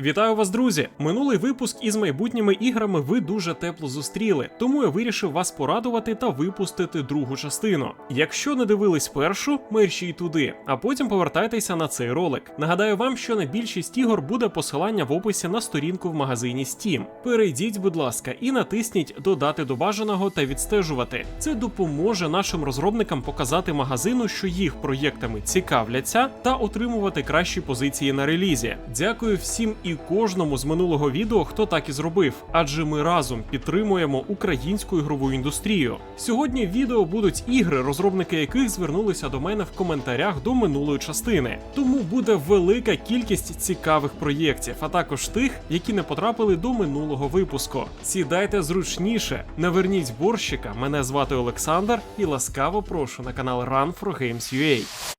Вітаю вас, друзі! Минулий випуск із майбутніми іграми ви дуже тепло зустріли, тому я вирішив вас порадувати та випустити другу частину. Якщо не дивились першу, мерщій туди, а потім повертайтеся на цей ролик. Нагадаю вам, що на більшість ігор буде посилання в описі на сторінку в магазині Steam. Перейдіть, будь ласка, і натисніть Додати до бажаного та відстежувати. Це допоможе нашим розробникам показати магазину, що їх проєктами цікавляться, та отримувати кращі позиції на релізі. Дякую всім і кожному з минулого відео, хто так і зробив, адже ми разом підтримуємо українську ігрову індустрію. Сьогодні в відео будуть ігри, розробники яких звернулися до мене в коментарях до минулої частини. Тому буде велика кількість цікавих проєктів, а також тих, які не потрапили до минулого випуску. Сідайте зручніше, наверніть борщика. Мене звати Олександр і ласкаво прошу на канал Run for Games UA.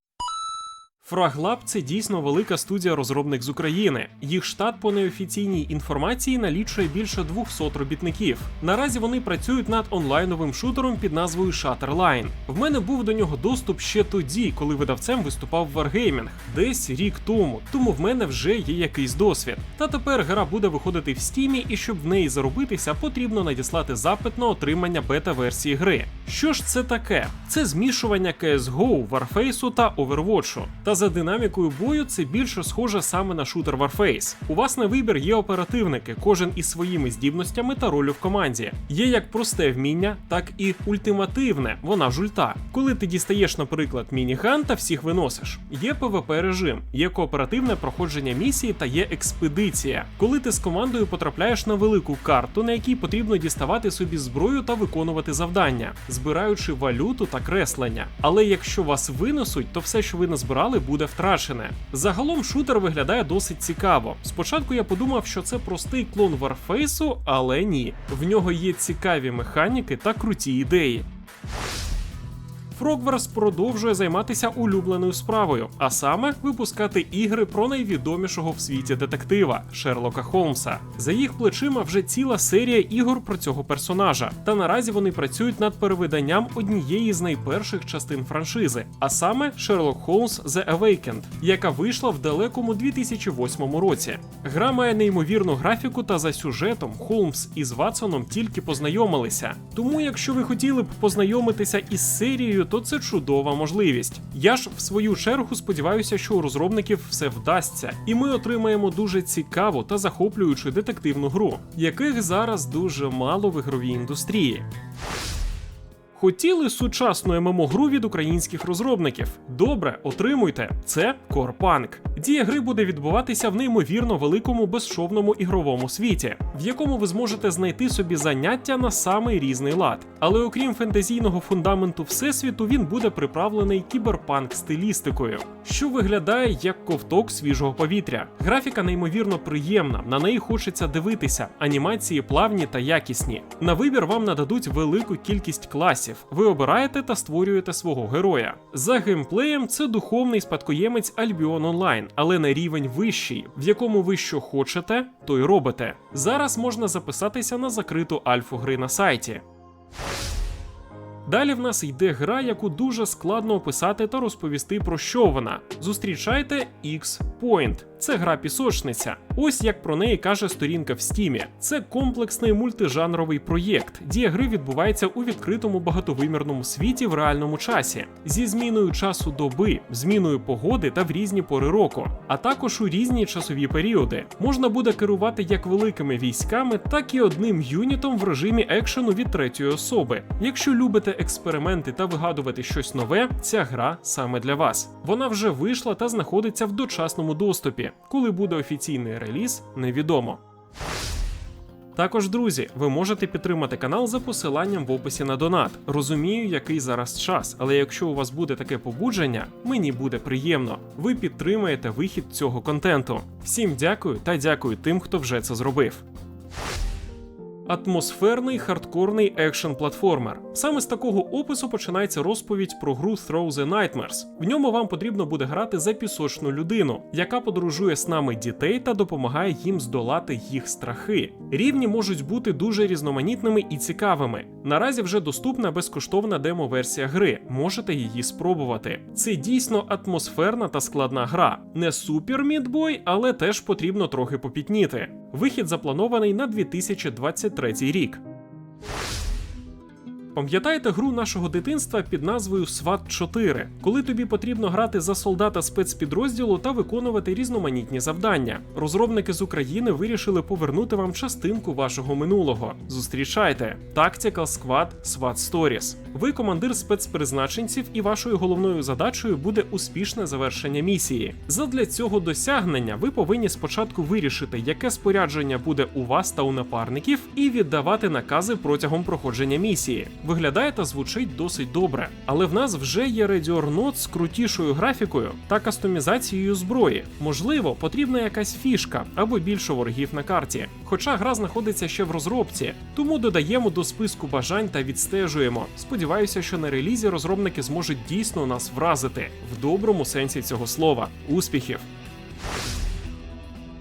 FragLab – це дійсно велика студія розробник з України. Їх штат по неофіційній інформації налічує більше 200 робітників. Наразі вони працюють над онлайновим шутером під назвою Shutterline. В мене був до нього доступ ще тоді, коли видавцем виступав Wargaming, десь рік тому. Тому в мене вже є якийсь досвід. Та тепер гра буде виходити в стімі, і щоб в неї заробитися, потрібно надіслати запит на отримання бета-версії гри. Що ж це таке? Це змішування CSGO, Warface та Overwatch. Та за динамікою бою це більше схоже саме на шутер Warface. У вас на вибір є оперативники, кожен із своїми здібностями та ролью в команді. Є як просте вміння, так і ультимативне, вона ж ульта. Коли ти дістаєш, наприклад, мініган та всіх виносиш. Є PvP режим, є кооперативне проходження місії та є експедиція. Коли ти з командою потрапляєш на велику карту, на якій потрібно діставати собі зброю та виконувати завдання, збираючи валюту та креслення. Але якщо вас винесуть, то все, що ви назбирали, буде втрачене. Загалом шутер виглядає досить цікаво. Спочатку я подумав, що це простий клон Warface, але ні. В нього є цікаві механіки та круті ідеї. Frogwares продовжує займатися улюбленою справою, а саме випускати ігри про найвідомішого в світі детектива Шерлока Холмса. За їх плечима вже ціла серія ігор про цього персонажа. Та наразі вони працюють над перевиданням однієї з найперших частин франшизи, а саме Sherlock Holmes The Awakened, яка вийшла в далекому 2008 році. Гра має неймовірну графіку та за сюжетом Холмс із Ватсоном тільки познайомилися. Тому, якщо ви хотіли б познайомитися із серією, то це чудова можливість. Я ж в свою чергу сподіваюся, що у розробників все вдасться, і ми отримаємо дуже цікаву та захоплюючу детективну гру, яких зараз дуже мало в ігровій індустрії. Хотіли сучасну ММО-гру від українських розробників? Добре, отримуйте. Це Корпанк. Дія гри буде відбуватися в неймовірно великому безшовному ігровому світі, в якому ви зможете знайти собі заняття на самий різний лад. Але окрім фентезійного фундаменту всесвіту, він буде приправлений кіберпанк стилістикою, що виглядає як ковток свіжого повітря. Графіка неймовірно приємна, на неї хочеться дивитися, анімації плавні та якісні. На вибір вам нададуть велику кількість класів. Ви обираєте та створюєте свого героя. За геймплеєм це духовний спадкоємець Albion Online, але на рівень вищий, в якому ви що хочете, то й робите. Зараз можна записатися на закриту альфу гри на сайті. Далі в нас йде гра, яку дуже складно описати та розповісти про що вона. Зустрічайте X-Point. Це гра пісочниця. Ось як про неї каже сторінка в стімі. Це комплексний мультижанровий проєкт. Дія гри відбувається у відкритому багатовимірному світі в реальному часі, зі зміною часу доби, зміною погоди та в різні пори року, а також у різні часові періоди. Можна буде керувати як великими військами, так і одним юнітом в режимі екшену від третьої особи. Якщо любите експерименти та вигадувати щось нове, ця гра саме для вас. Вона вже вийшла та знаходиться в дочасному доступі. Коли буде офіційний реліз, невідомо. Також, друзі, ви можете підтримати канал за посиланням в описі на донат. Розумію, який зараз час, але якщо у вас буде таке побудження, мені буде приємно. Ви підтримаєте вихід цього контенту. Всім дякую та дякую тим, хто вже це зробив. Атмосферний хардкорний екшн платформер. Саме з такого опису починається розповідь про гру Throw the Nightmares. В ньому вам потрібно буде грати за пісочну людину, яка подорожує з нами дітей та допомагає їм здолати їх страхи. Рівні можуть бути дуже різноманітними і цікавими. Наразі вже доступна безкоштовна демо-версія гри. Можете її спробувати. Це дійсно атмосферна та складна гра. Не супер мідбой, але теж потрібно трохи попітніти. Вихід запланований на 2023 рік. Пам'ятаєте гру нашого дитинства під назвою SWAT 4, коли тобі потрібно грати за солдата спецпідрозділу та виконувати різноманітні завдання. Розробники з України вирішили повернути вам частинку вашого минулого. Зустрічайте Tactical Squad SWAT Stories. Ви командир спецпризначенців, і вашою головною задачею буде успішне завершення місії. Задля цього досягнення ви повинні спочатку вирішити, яке спорядження буде у вас та у напарників, і віддавати накази протягом проходження місії. Виглядає та звучить досить добре, але в нас вже є Radeon Note з крутішою графікою та кастомізацією зброї. Можливо, потрібна якась фішка або більше ворогів на карті. Хоча гра знаходиться ще в розробці, тому додаємо до списку бажань та відстежуємо. Сподіваюся, що на релізі розробники зможуть дійсно нас вразити в доброму сенсі цього слова. Успіхів!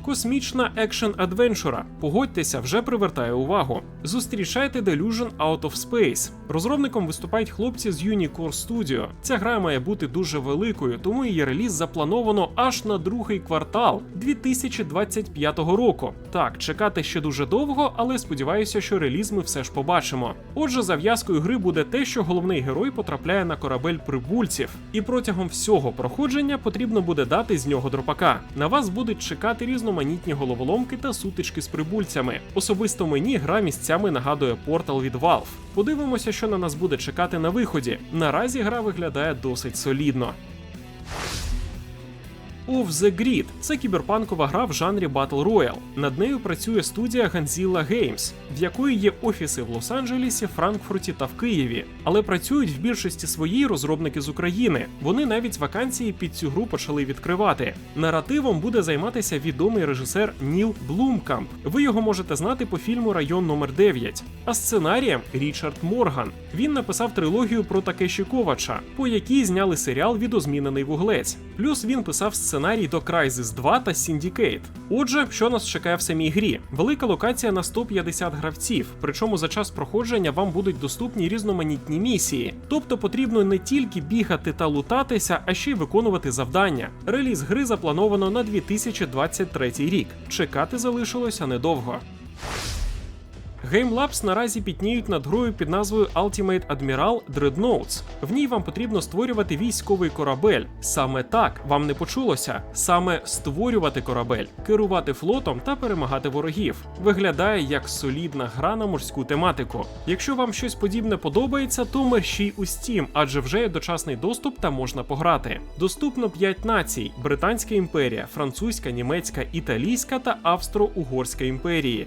Космічна екшен адвенчура. Погодьтеся, вже привертає увагу. Зустрічайте Delusion Out of Space. Розробником виступають хлопці з Unicore Studio. Ця гра має бути дуже великою, тому її реліз заплановано аж на другий квартал 2025 року. Так, чекати ще дуже довго, але сподіваюся, що реліз ми все ж побачимо. Отже, зав'язкою гри буде те, що головний герой потрапляє на корабель прибульців, і протягом всього проходження потрібно буде дати з нього дропака. На вас будуть чекати різноманітні головоломки та сутички з прибульцями. Особисто мені гра місцями нагадує портал від Valve. Подивимося, що на нас буде чекати на виході. Наразі гра виглядає досить солідно. Off the Grid – це кіберпанкова гра в жанрі Battle Royale. Над нею працює студія Ganzilla Games, в якої є офіси в Лос-Анджелесі, Франкфурті та в Києві. Але працюють в більшості своїй розробники з України. Вони навіть вакансії під цю гру почали відкривати. Наративом буде займатися відомий режисер Ніл Блумкамп. Ви його можете знати по фільму Район номер 9 А сценарієм Річард Морган. Він написав трилогію про Такеші Ковача, по якій зняли серіал Відозмінений вуглець. Плюс він писав сценарій до Crysis 2 та Syndicate. Отже, що нас чекає в самій грі? Велика локація на 150 гравців, причому за час проходження вам будуть доступні різноманітні місії. Тобто потрібно не тільки бігати та лутатися, а ще й виконувати завдання. Реліз гри заплановано на 2023 рік. Чекати залишилося недовго. GameLabs наразі пітніють над грою під назвою Ultimate Admiral Dreadnoughts. В ній вам потрібно створювати військовий корабель. Саме так вам не почулося. Саме створювати корабель, керувати флотом та перемагати ворогів. Виглядає як солідна гра на морську тематику. Якщо вам щось подібне подобається, то мерщій у Steam, адже вже є дочасний доступ та можна пограти. Доступно 5 націй: Британська імперія, французька, німецька, італійська та Австро-Угорська імперії.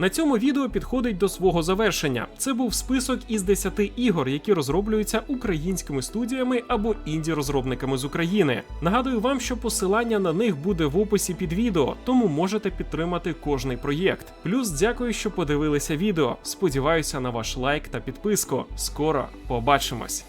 На цьому відео підходить до свого завершення. Це був список із 10 ігор, які розроблюються українськими студіями або інді-розробниками з України. Нагадую вам, що посилання на них буде в описі під відео, тому можете підтримати кожний проєкт. Плюс дякую, що подивилися відео. Сподіваюся на ваш лайк та підписку. Скоро побачимось.